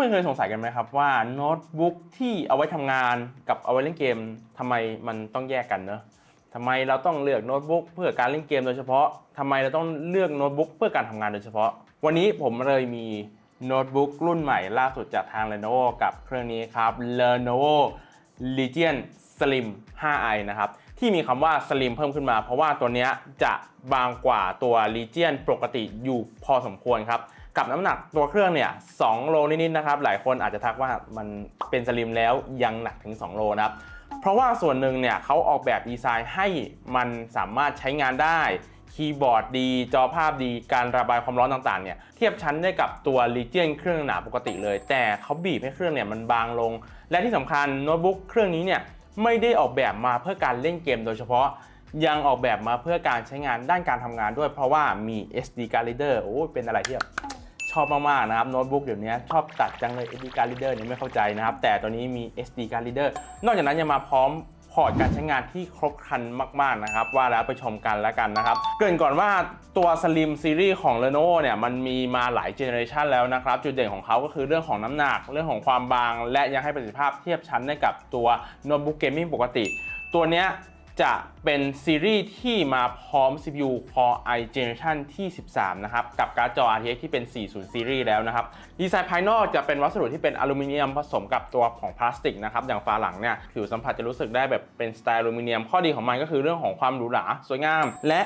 พื่อนๆเคยสงสัยกันไหมครับว่าโน้ตบุ๊กที่เอาไว้ทำงานกับเอาไว้เล่นเกมทำไมมันต้องแยกกันเนอะทำไมเราต้องเลือกโน้ตบุ๊กเพื่อการเล่นเกมโดยเฉพาะทำไมเราต้องเลือกโน้ตบุ๊กเพื่อการทำงานโดยเฉพาะ วันนี้ผมเลยมีโน้ตบุ๊กรุ่นใหม่ล่าสุดจากทาง Lenovo กับเครื่องนี้ครับ Lenovo Legion Slim 5i นะครับที่มีคำว่า Slim เพิ่มขึ้นมา เพราะว่าตัวนี้จะบางกว่าตัว Legion ปกติอยู่พอสมควรครับ กับน้ำหนักตัวเครื่องเนี่ย2โลนิดๆนะครับ หลายคนอาจจะทักว่ามันเป็นสลิมแล้วยังหนักถึง 2 โลนะครับ เพราะว่าส่วนหนึ่งเนี่ยเขาออกแบบดีไซน์ให้มันสามารถใช้งานได้คีย์บอร์ดดี จอภาพดีการระบายความร้อนต่างๆเนี่ยเทียบชั้นได้กับตัว Legion เครื่องหนาปกติเลย แต่เขาบีบให้เครื่องเนี่ยมันบางลง และที่สำคัญโน้ตบุ๊กเครื่องนี้เนี่ยไม่ได้ออกแบบมาเพื่อการเล่นเกมโดยเฉพาะยังออกแบบมาเพื่อการใช้งานด้านการทำงานด้วยเพราะว่ามี SD card reader โอ้เป็นอะไรที่แบบ ชอบมากๆนะครับโน้ตบุ๊กเดี๋ยวนี้ชอบตัดจังเลย SD card reader เนี่ยไม่เข้าใจนะครับ แต่ตัวนี้มี SD card reader นอกจากนั้นยังมาพร้อมพอร์ตการใช้งานที่ครบครันมาก ๆ นะครับ ว่าแล้วไปชมกันแล้วกันนะครับ เกริ่นก่อนว่าตัว Slim Series ของ Lenovo เนี่ย มันมีมาหลายเจเนอเรชันแล้วนะครับ จุดเด่นของเขาก็คือเรื่องของน้ำหนัก เรื่องของความบาง และยังให้ประสิทธิภาพเทียบชั้นได้กับตัวโน้ตบุ๊กเกมมิ่งปกติ ตัวเนี้ย จะเป็นซีรีส์ที่มาพร้อม CPU Core i Generation ที่ 13 นะครับ กับการ์ดจอ RTX ที่เป็น 40 ซีรีส์แล้วนะครับ ดีไซน์ภายนอกจะเป็นวัสดุที่เป็นอลูมิเนียมผสมกับตัวของพลาสติกนะครับ อย่างฝาหลังเนี่ย ผิวสัมผัสจะรู้สึกได้แบบเป็นสไตล์อลูมิเนียม ข้อดีของมันก็คือเรื่องของความหรูหราสวยงาม และ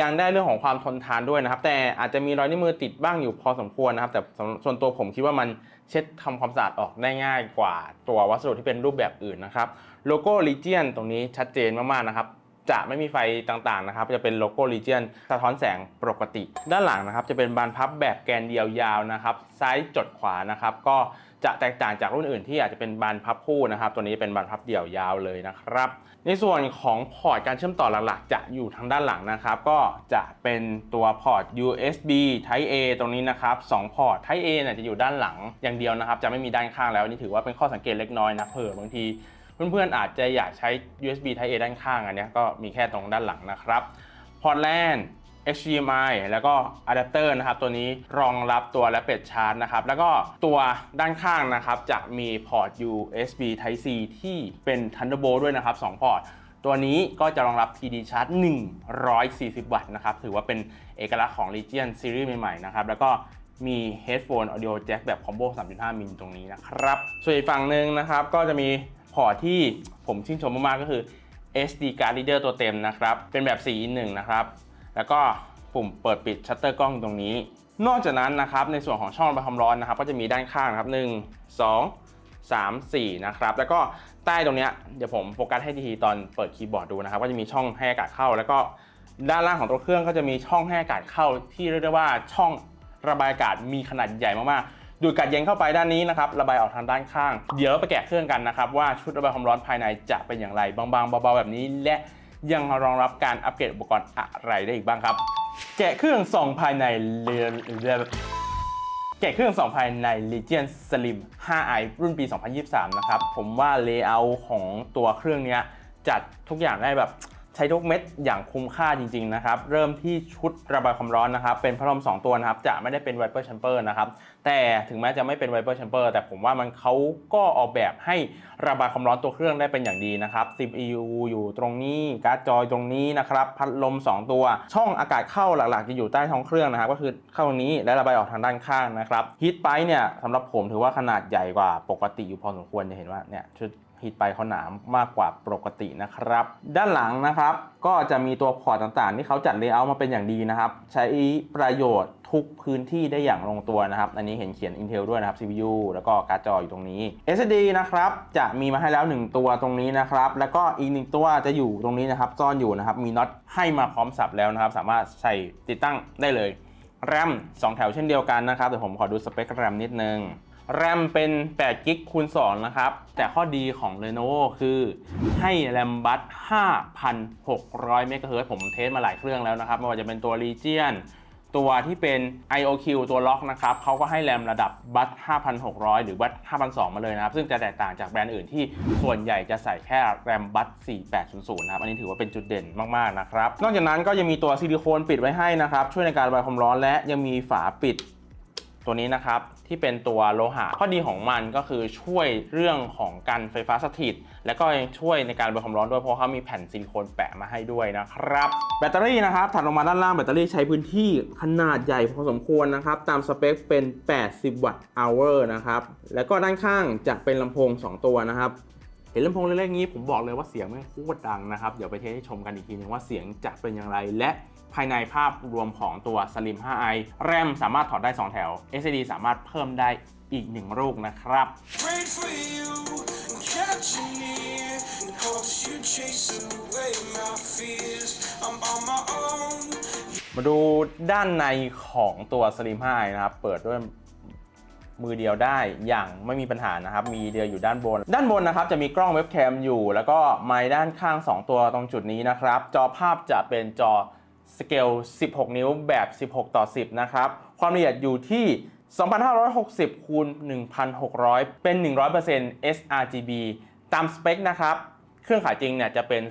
ยังได้เรื่องของความทนทานด้วยนะครับ แต่อาจจะมีรอยนิ้วมือติดบ้างอยู่พอสมควรนะครับ แต่สำส่วนตัวผมคิดว่ามันเช็ดทำความสะอาดออกได้ง่ายกว่าตัววัสดุที่เป็นรูปแบบอื่นนะครับ โลโก้ Legion ตรงนี้ชัดเจนมากๆนะครับจะไม่มีไฟต่างๆนะครับ จะเป็นโลโก้ Legion สะท้อนแสงปกติ ด้านหลังนะครับ จะเป็นบานพับแบบแกนเดียวยาวนะครับ ซ้ายจดขวานะครับ ก็จะแตกต่างจากรุ่นอื่นที่อาจจะเป็นบานพับคู่นะครับ ตัวนี้เป็นบานพับเดี่ยวยาวเลยนะครับ ในส่วนของพอร์ตการเชื่อมต่อหลักๆ จะอยู่ทางด้านหลังนะครับ ก็จะเป็นตัวพอร์ต USB Type A ตรงนี้นะครับ2พอร์ต Type A เนี่ยจะอยู่ด้านหลังอย่างเดียวนะครับ จะไม่มีด้านข้างแล้วนี่ถือว่าเป็นข้อสังเกตเล็กน้อยนะเผื่อบางที เพื่อนๆอาจจะอยากใช้ USB Type A ด้านข้างอันนี้ก็มีแค่ตรงด้านหลังนะครับพอร์ต LAN HDMI แล้วก็อะแดปเตอร์นะครับ ตัวนี้รองรับตัวและเป็ดชาร์จนะครับ แล้วก็ตัวด้านข้างนะครับ จะมีพอร์ต USB Type C ที่เป็น Thunderbolt ด้วยนะครับ 2 พอร์ต ตัวนี้ก็จะรองรับ PD Charge 140 วัตต์นะครับ ถือว่าเป็นเอกลักษณ์ของ Legion Series ใหม่ๆ นะครับ แล้วก็มี Headphone Audio Jack แบบ Combo 3.5 มิลตรงนี้นะครับ ส่วนอีกฝั่งหนึ่งนะครับก็จะมี พอร์ตที่ผมชื่นชมมากๆก็คือ SD card reader ตัวเต็มนะครับ เป็นแบบ4 in 1นะครับ แล้วก็ปุ่มเปิดปิดชัตเตอร์กล้องตรงนี้ นอกจากนั้นนะครับ ในส่วนของช่องระบายความร้อนนะครับ ก็จะมีด้านข้างนะครับ 1 2 3 4 นะครับ แล้วก็ใต้ตรงเนี้ยเดี๋ยวผมโฟกัสให้ทีตอนเปิดคีย์บอร์ดดูนะครับ ก็จะมีช่องให้อากาศเข้า แล้วก็ด้านล่างของตัวเครื่องก็จะมีช่องให้อากาศเข้าที่เรียกได้ว่าช่องระบายอากาศมีขนาดใหญ่มากๆ ดูดกาศเย็นเข้าไปด้านนี้นะครับระบายออกทางด้านข้าง เดี๋ยวเราไปแกะเครื่องกันนะครับว่าชุดระบายความร้อนภายในจะเป็นอย่างไรบางๆเบาๆแบบนี้ และยังรองรับการอัปเกรดอุปกรณ์อะไรได้อีกบ้างครับ แกะเครื่องส่องภายในเรือแกะเครื่องส่องภายใน Legion Slim 5i รุ่นปี 2023 นะครับ ผมว่า Layout ของตัวเครื่องนี้จัดทุกอย่างได้แบบ ใช้ทุกเม็ดอย่างคุ้มค่าจริงๆนะครับ เริ่มที่ชุดระบายความร้อนนะครับ เป็นพัดลม2 ตัวนะครับ จะไม่ได้เป็น Viper Chamber นะครับ แต่ถึงแม้จะไม่เป็น Viper Chamber แต่ผมว่ามันเขาก็ออกแบบให้ระบายความร้อนตัวเครื่องได้เป็นอย่างดีนะครับ CPU อยู่ตรงนี้ การ์ดจอยตรงนี้นะครับ พัดลม 2 ตัว ช่องอากาศเข้าหลักๆ จะอยู่ใต้ท้องเครื่องนะครับ ก็คือเข้าตรงนี้และระบายออกทางด้านข้างนะครับฮีทไปเนี่ยสำหรับผมถือว่าขนาดใหญ่กว่าปกติอยู่พอสมควรจะเห็นว่าเนี่ยชุด ฮีทไปเขาหนามากกว่าปกตินะครับ ด้านหลังนะครับก็จะมีตัวพอร์ตต่างๆ ที่เขาจัดเลเยอร์มาเป็นอย่างดีนะครับ ใช้ประโยชน์ทุกพื้นที่ได้อย่างลงตัวนะครับ อันนี้เห็นเขียน Intel ด้วยนะครับ CPU แล้วก็การ์ดจออยู่ตรงนี้ SSD นะครับจะมีมาให้แล้ว 1 ตัวตรงนี้นะครับ แล้วก็อีกหนึ่งตัวจะอยู่ตรงนี้นะครับซ่อนอยู่นะครับมีน็อตให้มาพร้อมสับแล้วนะครับ สามารถใส่ติดตั้งได้เลยแรม2 แถวเช่นเดียวกันนะครับเดี๋ยวผมขอดูสเปคแรมนิดนึง แรมเป็น8กิกคูณ2นะครับ แต่ข้อดีของ Lenovo คือให้แรมบัส5,600 เมกะเฮิรตซ์ผมเทสมาหลายเครื่องแล้วนะครับ ไม่ว่าจะเป็นตัว Legion ตัวที่เป็น IOQ ตัวล็อกนะครับเขาก็ให้แรมระดับบัส5,600 หรือบัส5,200 มาเลยนะครับ ซึ่งจะแตกต่างจากแบรนด์อื่นที่ส่วนใหญ่จะใส่แค่แรมบัส4800 นะครับ อันนี้ถือว่าเป็นจุดเด่นมาก ๆ นะครับ นอกจากนั้นก็ยังมีตัวซิลิโคนปิดไว้ให้นะครับ ช่วยในการระบายความร้อนและยังมีฝาปิด ตัวนี้นะครับที่เป็นตัวโลหะข้อดีของมันก็คือช่วยเรื่องของการไฟฟ้าสถิต และก็ยังช่วยในการระบายความร้อนด้วยเพราะเขามีแผ่นซิลิโคนแปะมาให้ด้วยนะครับ แบตเตอรี่นะครับถัดลงมาด้านล่างแบตเตอรี่ใช้พื้นที่ขนาดใหญ่พอสมควรนะครับ ตามสเปคเป็น 80 วัตต์ hour นะครับแล้วก็ด้านข้างจะเป็นลำโพง 2 ตัวนะครับเห็นลำโพงเล็กๆนี้ผมบอกเลยว่าเสียงไม่งโคตรดังนะครับ เดี๋ยวไปเทสให้ชมกันอีกทีนึงว่าเสียงจะเป็นอย่างไรและ ภายในภาพรวมของตัว Slim 5i แรมสามารถถอดได้ 2 แถว SSD สามารถเพิ่มได้อีก 1 ลูกนะครับ Prayed for you and kept you near in hopes you chase away my fears. I'm on my own. มาดูด้านในของตัว Slim 5i นะครับ เปิดด้วยมือเดียวได้อย่างไม่มีปัญหานะครับ มีเดียวอยู่ด้านบน ด้านบนนะครับจะมีกล้องเว็บแคมอยู่ แล้วก็ไมค์ด้านข้าง 2 ตัวตรงจุดนี้นะครับ จอภาพจะเป็นจอ สเกล 16 นิ้วแบบ 16 ต่อ 10 นะครับ ความละเอียดอยู่ที่ 2560 คูณ 1600 เป็น 100% sRGB ตามสเปคนะครับ เครื่องขายจริงเนี่ยจะเป็น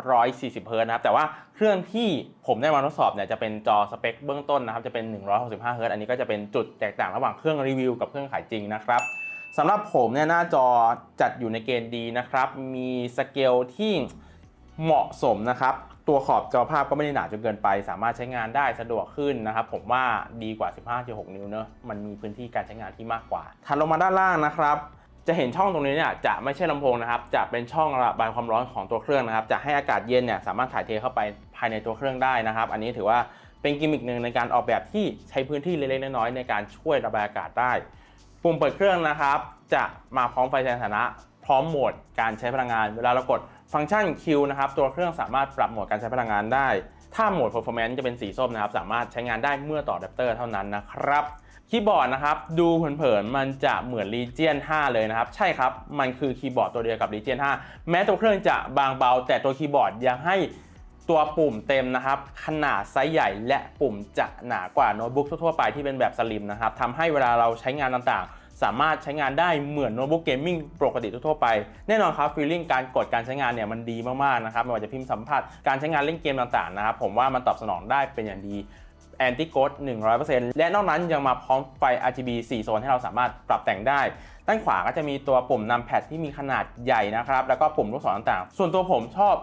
240 เฮิร์ตนะครับ แต่ว่าเครื่องที่ผมได้มาทดสอบเนี่ยจะเป็นจอสเปคเบื้องต้นนะครับ จะเป็น 165 เฮิร์ตอันนี้ก็จะเป็นจุดแตกต่างระหว่างเครื่องรีวิวกับเครื่องขายจริงนะครับสำหรับผมเนี่ยหน้าจอจัดอยู่ในเกณฑ์ดีนะครับ มีสเกลที่เหมาะสมนะครับ ตัวขอบจอภาพก็ไม่ได้หนาจนเกินไป สามารถใช้งานได้สะดวกขึ้นนะครับผมว่าดีกว่า 15.6 นิ้วเนอะมันมีพื้นที่การใช้งานที่มากกว่าถัดลงมาด้านล่างนะครับจะเห็นช่องตรงนี้เนี่ยจะไม่ใช่ลำโพงนะครับ จะเป็นช่องระบายความร้อนของตัวเครื่องนะครับ จะให้อากาศเย็นเนี่ยสามารถถ่ายเทเข้าไปภายในตัวเครื่องได้นะครับ อันนี้ถือว่าเป็นกิมมิคหนึ่งในการออกแบบที่ใช้พื้นที่เล็กๆน้อยๆในการช่วยระบายอากาศได้ ปุ่มเปิดเครื่องนะครับ จะมาพร้อมไฟแสดงสถานะ พร้อมโหมดการใช้พลังงาน เวลาเรากดฟังก์ชัน Q นะครับตัวเครื่องสามารถปรับโหมดการใช้พลังงานได้ ถ้าโหมด performance จะเป็นสีส้มนะครับ สามารถใช้งานได้เมื่อต่ออะแดปเตอร์เท่านั้นนะครับคีย์บอร์ดนะครับดูเผินๆมันจะเหมือน Legion 5 เลยนะครับ ใช่ครับ มันคือคีย์บอร์ดตัวเดียวกับ Legion 5 แม้ตัวเครื่องจะบางเบา แต่ตัวคีย์บอร์ดยังให้ตัวปุ่มเต็มนะครับ ขนาดไซส์ใหญ่และปุ่มจะหนากว่าโน้ตบุ๊กทั่วๆไปที่เป็นแบบสลิมนะครับทำให้เวลาเราใช้งานต่างๆ สามารถใช้งานได้เหมือนโน้ตบุ๊กเกมมิ่งปกติทั่วไป แน่นอนครับฟีลลิ่งการกดการใช้งานเนี่ยมันดีมากๆนะครับไม่ว่าจะพิมพ์สัมผัสการใช้งานเล่นเกมต่างๆนะครับผมว่ามันตอบสนองได้เป็นอย่างดีแอนติโกด100%และนอกนั้นยังมาพร้อมไฟ RGB 4 โซนให้เราสามารถปรับแต่งได้ ด้านขวาก็จะมีตัวปุ่มนำแพดที่มีขนาดใหญ่นะครับ แล้วก็ปุ่มลูกศรต่างๆ ส่วนตัวผมชอบ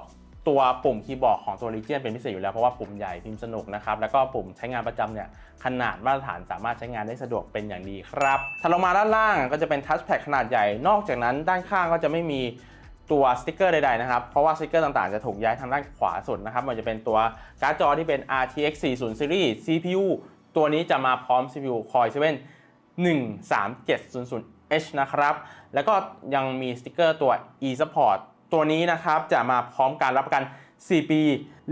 ตัวปุ่มคีย์บอร์ดของตัว Legion เป็นพิเศษอยู่แล้วเพราะว่าปุ่มใหญ่พิมพ์สนุกนะครับแล้วก็ปุ่มใช้งานประจำเนี่ยขนาดมาตรฐานสามารถใช้งานได้สะดวกเป็นอย่างดีครับถัดลงมาด้านล่างก็จะเป็นทัชแพดขนาดใหญ่ นอกจากนั้นด้านข้างก็จะไม่มีตัวสติกเกอร์ใดๆนะครับ เพราะว่าสติกเกอร์ต่างๆ จะถูกย้ายทางด้านขวาสุดนะครับ มันจะเป็นตัวการ์ดจอที่เป็น RTX 40 Series CPU ตัวนี้จะมาพร้อม CPU Core i7 13700H นะครับ แล้วก็ยังมีสติกเกอร์ตัว e-support ตัวนี้นะครับจะมาพร้อมการรับประกัน 4 ปี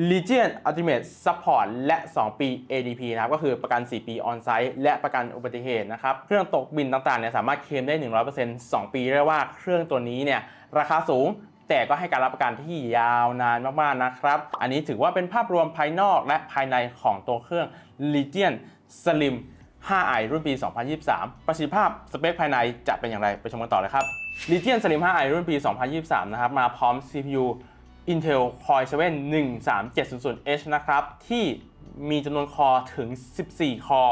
Legion Ultimate Support และ 2 ปี ADP นะครับก็คือประกัน 4 ปี On-site และประกันอุบัติเหตุนะครับเครื่องตกบินต่างๆเนี่ยสามารถเคลมได้ 100% 2 ปีเรียกว่าเครื่องตัวนี้เนี่ยราคาสูงแต่ก็ให้การรับประกันที่ยาวนานมาก ๆ นะครับ อันนี้ถือว่าเป็นภาพรวมภายนอกและภายในของตัวเครื่อง Legion Slim 5i รุ่นปี 2023 ประสิทธิภาพสเปคภายในจะเป็นอย่างไรไปชมกันต่อเลยครับ Legion Slim 5i รุ่นปี 2023 นะครับ มาพร้อม CPU Intel Core i7 13700H นะครับ ที่มีจำนวนคอถึง 14 คอ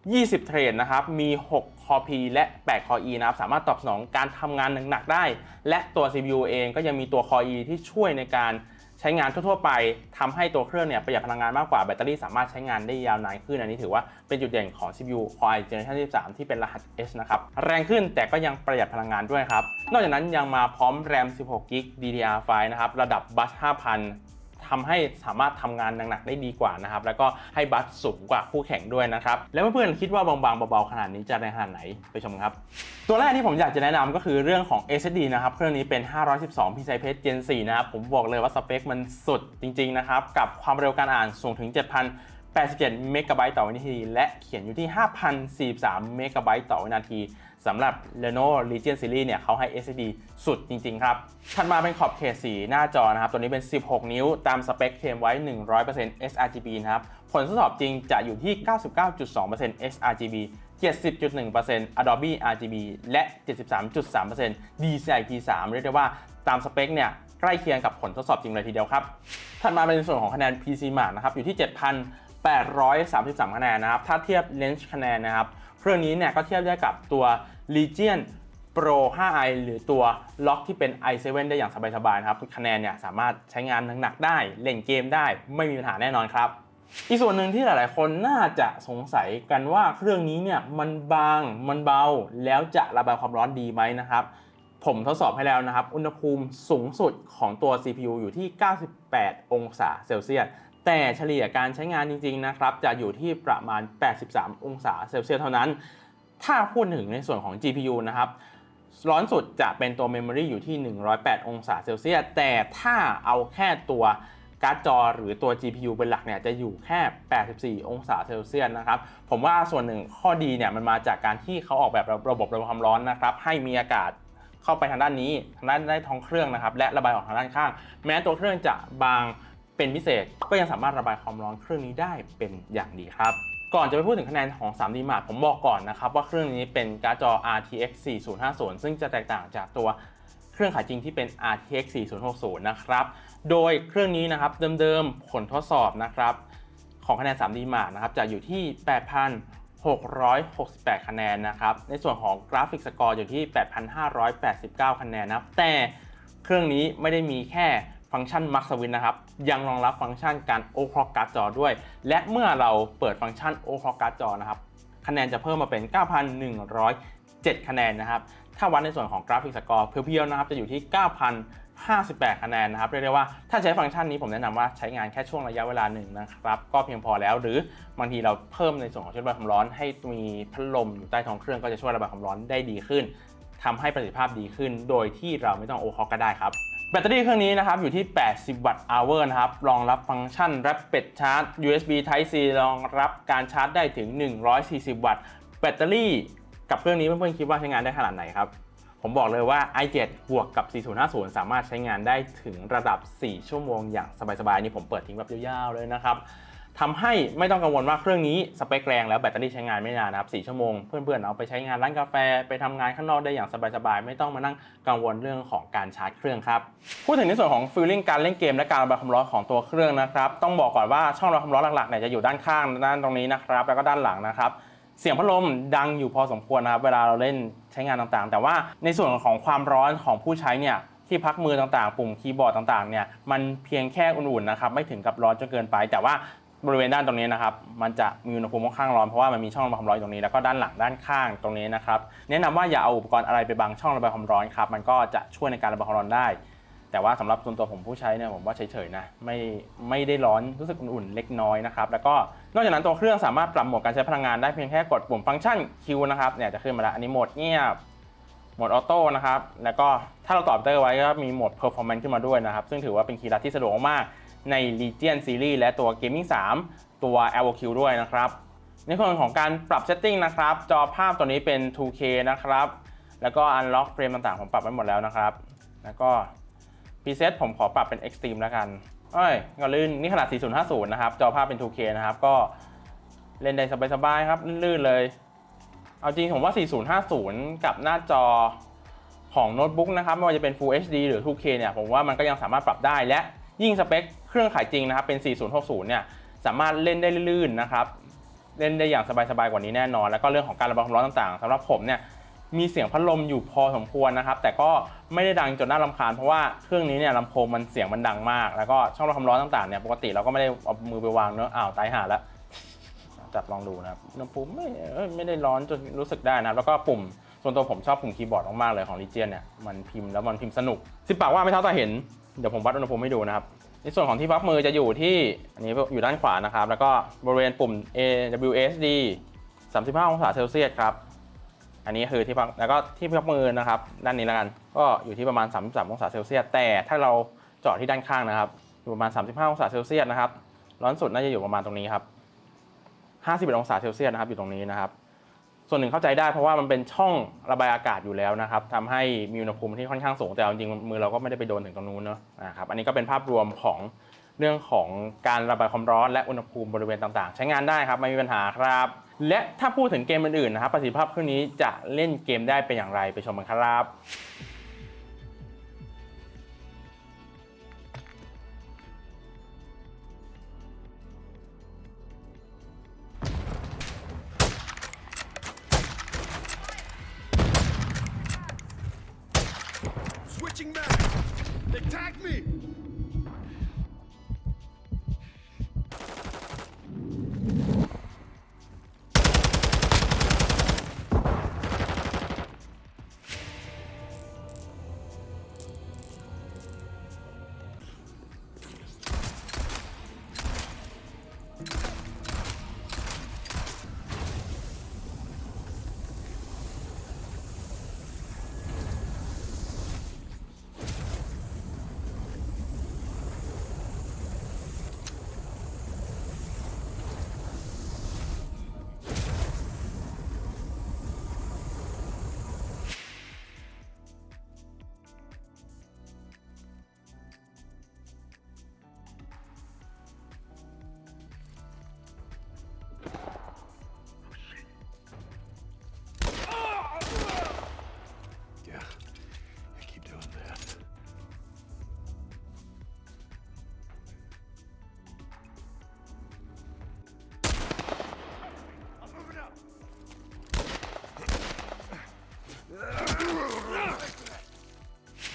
20 เทรดนะครับ มี 6 คอ P และ 8 คอ E นะครับ สามารถตอบสนองการทำงานหนักๆได้ และตัว CPU เองก็ยังมีตัวคอ E ที่ช่วยในการ ใช้งานทั่วๆไปทำให้ตัวเครื่องเนี่ยประหยัดพลังงานมากกว่าแบตเตอรี่สามารถใช้งานได้ยาวนานขึ้นอันนี้ถือว่าเป็นจุดเด่นของ CPU Core i Generation 13 ที่เป็นรหัส H นะครับแรงขึ้นแต่ก็ยังประหยัดพลังงานด้วยครับนอกจากนั้นยังมาพร้อม RAM 16 GB DDR5 นะครับระดับบัส 5,000 ทำให้สามารถทำงานหนักๆได้ดีกว่านะครับแล้วก็ให้บัสสูงกว่าคู่แข่งด้วยนะครับแล้วเพื่อนๆคิดว่าบางๆเบาๆขนาดนี้จะแรงขนาดไหนไปชมครับ ตัวแรกที่ผมอยากจะแนะนำก็คือเรื่องของ SSD นะครับเครื่องนี้เป็น 512 PCIe Page Gen 4นะครับผมบอกเลยว่าสเปคมันสุดจริงๆนะครับกับความเร็วการอ่านสูงถึง 7,087 เมกะไบต์ต่อวินาที และเขียนอยู่ที่ 5,043 เมกะไบต์ต่อวินาที สำหรับ Lenovo Legion Series เนี่ยเขาให้ SSD สุดจริงๆครับถัดมาเป็นขอบเขตสีหน้าจอนะครับ ตัวนี้เป็น 16 นิ้วตามสเปคเคลมไว้ 100% sRGB นะครับผลทดสอบจริงจะอยู่ที่ 99.2% sRGB 70.1% Adobe RGB และ 73.3% DCI P3 เรียกได้ว่าตามสเปคเนี่ยใกล้เคียงกับผลทดสอบจริงเลยทีเดียวครับ ถัดมาเป็นส่วนของคะแนน PC Mark นะครับอยู่ที่833 คะแนนนะครับ ถ้าเทียบเลนส์คะแนนนะครับ เครื่องนี้เนี่ยก็เทียบได้กับตัว Legion Pro 5i หรือตัวล็อกที่เป็น i7 ได้อย่างสบายๆครับคะแนนเนี่ยสามารถใช้งานหนักๆได้ เล่นเกมได้ไม่มีปัญหาแน่นอนครับ อีกส่วนหนึ่งที่หลายๆ คนน่าจะสงสัยกันว่าเครื่องนี้เนี่ยมันบางมันเบาแล้วจะระบายความร้อนดีไหมนะครับผมทดสอบให้แล้วนะครับ อุณหภูมิสูงสุดของตัว CPU อยู่ที่ 98 องศาเซลเซียส แต่เฉลี่ยการใช้งานจริง ๆ นะครับ จะอยู่ที่ประมาณ 83 องศาเซลเซียสเท่านั้น ถ้าพูดถึงในส่วนของ GPU นะครับร้อนสุดจะเป็นตัว Memory อยู่ที่ 108 องศาเซลเซียส แต่ถ้าเอาแค่ตัวการ์ดจอหรือตัว GPU เป็นหลักเนี่ยจะอยู่แค่ 84 องศาเซลเซียสนะครับ ผมว่าส่วนหนึ่งข้อดีเนี่ยมันมาจากการที่เขาออกแบบระบบระบายความร้อนนะครับ ให้มีอากาศเข้าไปทางด้านนี้ทางด้านได้ท้องเครื่องนะครับ และระบายออกทางด้านข้าง แม้ตัวเครื่องจะบางเป็นพิเศษ ก็ยังสามารถระบายความร้อนเครื่องนี้ได้เป็นอย่างดีครับ ก่อนจะไปพูดถึงคะแนนของ3 d m a r ผมบอกก่อนนะครับ ว่าเครื่องนี้เป็นการ์ดจอ RTX 4050 ซึ่งจะแตกต่างจากตัวเครื่องขายจริงที่เป็น RTX 4060 นะครับ โดยเครื่องนี้นะครับเดิมๆ ผลทดสอบนะครับ ของคะแนน3 d m a r นะครับจะอยู่ที่ 8,668 คะแนนนะครับ ในส่วนของกราฟิกสกอร์อยู่ที่ 8,589 คะแนนนะครับ แต่เครื่องนี้ไม่ได้มีแค่ ฟังก์ชัน Max Switch นะครับ ยังรองรับฟังก์ชันการ Overclock การ์ดจอด้วย และเมื่อเราเปิดฟังก์ชัน Overclock การ์ดจอนะครับ คะแนนจะเพิ่มมาเป็น 9,107 คะแนนนะครับ ถ้าวัดในส่วนของกราฟิกสกอร์เพียวๆนะครับ จะอยู่ที่ 9,058 คะแนนนะครับ เรียกได้ว่าถ้าใช้ฟังก์ชันนี้ผมแนะนำว่าใช้งานแค่ช่วงระยะเวลาหนึ่งนะครับ ก็เพียงพอแล้ว หรือบางทีเราเพิ่มในส่วนของช่วยระบายความร้อน ให้มีพัดลมอยู่ใต้ท้องเครื่องก็จะช่วยระบายความร้อนได้ดีขึ้นทำให้ประสิทธิภาพดีขึ้น โดยที่เราไม่ต้องโอคอกก็ได้ครับ แบตเตอรี่เครื่องนี้นะครับอยู่ที่ 80 วัตต์ hour นะครับรองรับฟังก์ชัน Rapid Charge USB Type C รองรับการชาร์จได้ถึง 140 วัตต์ แบตเตอรี่กับเครื่องนี้เพื่อนๆคิดว่าใช้งานได้ขนาดไหนครับ ผมบอกเลยว่า i7 บวกกับ 4050 สามารถใช้งานได้ถึงระดับ 4 ชั่วโมงอย่างสบายๆ นี่ผมเปิดทิ้งแบบยาวๆ เลยนะครับ ทำให้ไม่ต้องกังวลว่าเครื่องนี้สเปคแรงแล้วแบตเตอรี่ใช้งานไม่นานนะครับ4ชั่วโมง เพื่อนๆเอาไปใช้งานร้านกาแฟไปทำงานข้างนอกได้อย่างสบายๆ ไม่ต้องมานั่งกังวลเรื่องของการชาร์จเครื่องครับ พูดถึงในส่วนของฟีลลิ่งการเล่นเกมและการระบายความร้อนของตัวเครื่องนะครับ ต้องบอกก่อนว่าช่องระบายความร้อนหลักๆเนี่ยจะอยู่ด้านข้างด้านตรงนี้นะครับ แล้วก็ด้านหลังนะครับเสียงพัดลมดังอยู่พอสมควรนะครับเวลาเราเล่นใช้งานต่างๆ แต่ว่าในส่วนของความร้อนของผู้ใช้เนี่ยที่พักมือต่างๆ ปุ่มคีย์บอร์ดต่างๆเนี่ยมันเพียงแค่อุ่นๆนะครับไม่ถึงกับร้อนจนเกินไป แต่ว่า บริเวณด้านตรงนี้นะครับมันจะมีอุณหภูมิค่อนข้างร้อนเพราะว่ามันมีช่องระบายความร้อนตรงนี้แล้วก็ด้านหลังด้านข้างตรงนี้นะครับแนะนำว่าอย่าเอาอุปกรณ์อะไรไปบังช่องระบายความร้อนครับมันก็จะช่วยในการระบายความร้อนได้ แต่ว่าสำหรับส่วนตัวผมผู้ใช้เนี่ยผมว่าเฉยๆนะไม่ไม่ได้ร้อนรู้สึกอุ่นๆเล็กน้อยนะครับแล้วก็นอกจากนั้นตัวเครื่องสามารถปรับโหมดการใช้พลังงานได้เพียงแค่กดปุ่มฟังก์ชัน Q นะครับเนี่ยจะขึ้นมาแล้วอันนี้โหมดเงียบโหมดออโต้นะครับแล้วก็ถ้าเราตอบเตอร์ไว้ก็มีโหมด performance ขึ้นมาด้วยนะครับซึ่งถือว่าเป็นคีย์ลัดที่สะดวกมาก ใน Legion Series และตัว Gaming 3 ตัว LOQ ด้วยนะครับ ในส่วนของการปรับ setting นะครับ จอภาพตัวนี้เป็น 2K นะครับ แล้วก็ unlock frame ต่างๆ ผมปรับไว้หมดแล้วนะครับ แล้วก็ preset ผมขอปรับเป็น extreme แล้วกันเอ้ยก็ลื่นนี่ขนาด 4050 นะครับ จอภาพเป็น 2K นะครับ ก็เล่นได้สบายๆครับ ลื่นๆเลย เอาจริงผมว่า 4050 กับหน้าจอของโน้ตบุ๊กนะครับ ไม่ว่าจะเป็น Full HD หรือ 2K เนี่ย ผมว่ามันก็ยังสามารถปรับได้และ ยิ่งสเปคเครื่องขายจริงนะครับเป็น 4060 เนี่ยสามารถเล่นได้ลื่นๆนะครับเล่นได้อย่างสบายๆกว่านี้แน่นอน แล้วก็เรื่องของการระบายความร้อนต่างๆสำหรับผมเนี่ยมีเสียงพัดลมอยู่พอสมควรนะครับ แต่ก็ไม่ได้ดังจนน่ารำคาญเพราะว่าเครื่องนี้เนี่ยลำโพงมันเสียงมันดังมาก แล้วก็ช่องระบายความร้อนต่างๆเนี่ยปกติเราก็ไม่ได้เอามือไปวางเนอะอ้าวตายห่าแล้วจับลองดูนะครับลำโพงไม่ไม่ได้ร้อนจนรู้สึกได้นะแล้วก็ปุ่มส่วนตัวผมชอบปุ่มคีย์บอร์ดมากๆเลยของ Legion เนี่ยมันพิมพ์แล้วมันพิมพ์สนุกสิบปากว่าไม่เท่าตาเห็น เดี๋ยวผมวัดอุณหภูมิให้ดูนะครับ ในส่วนของที่พักมือจะอยู่ที่ อันนี้อยู่ด้านขวานะครับ แล้วก็บริเวณปุ่ม AWSD 35 องศาเซลเซียสครับ อันนี้คือที่พัก แล้วก็ที่พักมือนะครับ ด้านนี้แล้วกัน ก็อยู่ที่ประมาณ 33 องศาเซลเซียส แต่ถ้าเราเจาะที่ด้านข้างนะครับ อยู่ประมาณ 35 องศาเซลเซียสนะครับ ร้อนสุดน่าจะอยู่ประมาณตรงนี้ครับ 51 องศาเซลเซียสนะครับ อยู่ตรงนี้นะครับ ส่วนหนึ่งเข้าใจได้เพราะว่ามันเป็นช่องระบายอากาศอยู่แล้วนะครับทำให้มีอุณหภูมิที่ค่อนข้างสูงแต่เอาจริงมือเราก็ไม่ได้ไปโดนถึงตรงนู้นเนาะนะครับอันนี้ก็เป็นภาพรวมของเรื่องของการระบายความร้อนและอุณหภูมิบริเวณต่างๆ ใช้งานได้ครับไม่มีปัญหาครับ และถ้าพูดถึงเกมอื่นๆนะครับประสิทธิภาพเครื่องนี้จะเล่นเกมได้เป็นอย่างไรไปชมกันครับ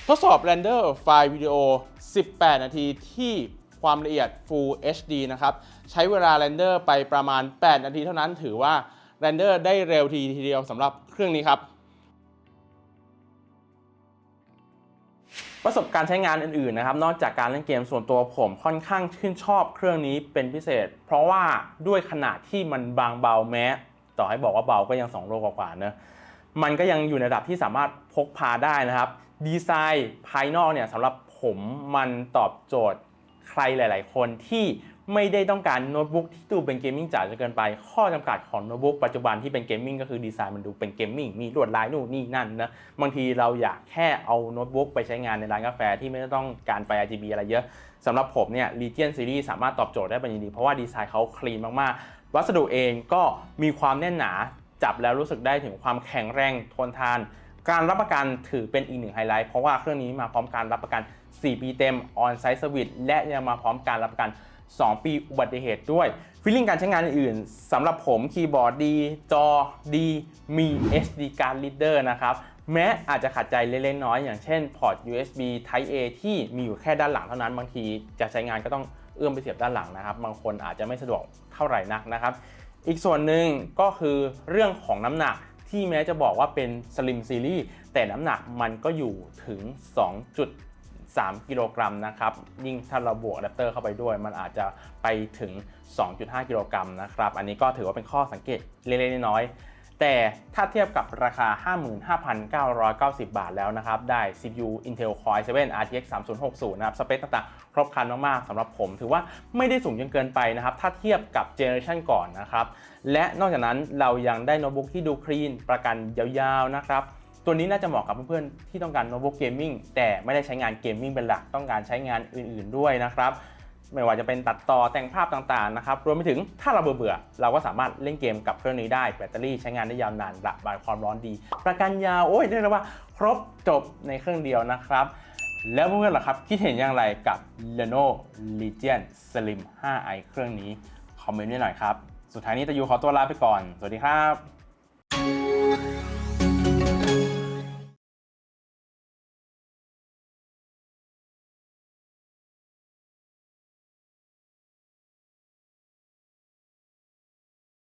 ทดสอบเรนเดอร์ไฟล์วิดีโอ 18 นาทีที่ความละเอียด Full HD นะครับ ใช้เวลาเรนเดอร์ไปประมาณ 8 นาทีเท่านั้นถือว่าเรนเดอร์ได้เร็วทีทีเดียวสำหรับเครื่องนี้ครับ ประสบการณ์ใช้งานอื่นๆนะครับ นอกจากการเล่นเกมส่วนตัวผมค่อนข้างชื่นชอบเครื่องนี้เป็นพิเศษ เพราะว่าด้วยขนาดที่มันบางเบาแม้ ต่อให้บอกว่าเบาก็ยัง 2 โลกว่าๆเนอะมันก็ยังอยู่ในระดับที่สามารถพกพาได้นะครับ ดีไซน์ภายนอกเนี่ยสำหรับผมมันตอบโจทย์ใครหลาย ๆ คนที่ไม่ได้ต้องการโน้ตบุ๊กที่ดูเป็นเกมมิ่งจ๋าจนเกินไป ข้อจำกัดของโน้ตบุ๊กปัจจุบันที่เป็นเกมมิ่งก็คือดีไซน์มันดูเป็นเกมมิ่งมีลวดลายนู่นนี่นั่นนะบางทีเราอยากแค่เอาโน้ตบุ๊กไปใช้งานในร้านกาแฟที่ไม่ต้องการไฟ RGB อะไรเยอะสำหรับผมเนี่ย Legion Series สามารถตอบโจทย์ได้เป็นอย่างดี เพราะว่าดีไซน์เขาคลีนมาก ๆ วัสดุเองก็มีความแน่นหนาจับแล้วรู้สึกได้ถึงความแข็งแรงทนทาน การรับประกันถือเป็นอีกหนึ่งไฮไลท์เพราะว่าเครื่องนี้มาพร้อมการรับประกัน 4 ปีเต็ม on-site service และยังมาพร้อมการรับประกัน 2 ปีอุบัติเหตุด้วยฟีลลิ่งการใช้งานอื่นๆสำหรับผมคีย์บอร์ดดี จอดี มี SD card reader นะครับ แม้อาจจะขัดใจเล็กๆน้อยอย่างเช่นพอร์ต USB Type A ที่มีอยู่แค่ด้านหลังเท่านั้นบางทีจะใช้งานก็ต้องเอื้อมไปเสียบด้านหลังนะครับ บางคนอาจจะไม่สะดวกเท่าไหร่นักนะครับ อีกส่วนหนึ่งก็คือเรื่องของน้ำหนัก ที่แม้จะบอกว่าเป็นสลิมซีรีส์แต่น้ำหนักมันก็อยู่ถึง 2.3 กิโลกรัมนะครับ ยิ่งถ้าเราบวกอะแดปเตอร์เข้าไปด้วย มันอาจจะไปถึง 2.5 กิโลกรัมนะครับ อันนี้ก็ถือว่าเป็นข้อสังเกตเล็กๆน้อยๆ แต่ถ้าเทียบกับราคา 55,990 บาทแล้วนะครับ ได้ CPU Intel Core i7 RTX 3060 นะครับ สเปคต่างๆ ครบครันมากๆสำหรับผม ถือว่าไม่ได้สูงจนเกินไปนะครับ ถ้าเทียบกับเจเนอเรชันก่อนนะครับ และนอกจากนั้นเรายังได้โน้ตบุ๊กที่ดูคลีน ประกันยาวๆ นะครับตัวนี้น่าจะเหมาะกับเพื่อนๆที่ต้องการโน้ตบุ๊กเกมมิ่งแต่ไม่ได้ใช้งานเกมมิ่งเป็นหลักต้องการใช้งานอื่นๆด้วยนะครับ ไม่ว่าจะเป็นตัดต่อแต่งภาพต่างๆนะครับรวมไปถึงถ้าเราเบื่อๆเราก็สามารถเล่นเกมกับเครื่องนี้ได้แบตเตอรี่ใช้งานได้ยาวนานระบายความร้อนดี ประกันยาวโอ้ยเรียกได้ว่า ครบจบในเครื่องเดียวนะครับ แล้วเพื่อนๆล่ะครับ คิดเห็นอย่างไรกับ Lenovo Legion Slim 5i เครื่องนี้ คอมเมนต์ไว้หน่อยครับ สุดท้ายนี้ตะยูขอตัวลาไปก่อน สวัสดีครับ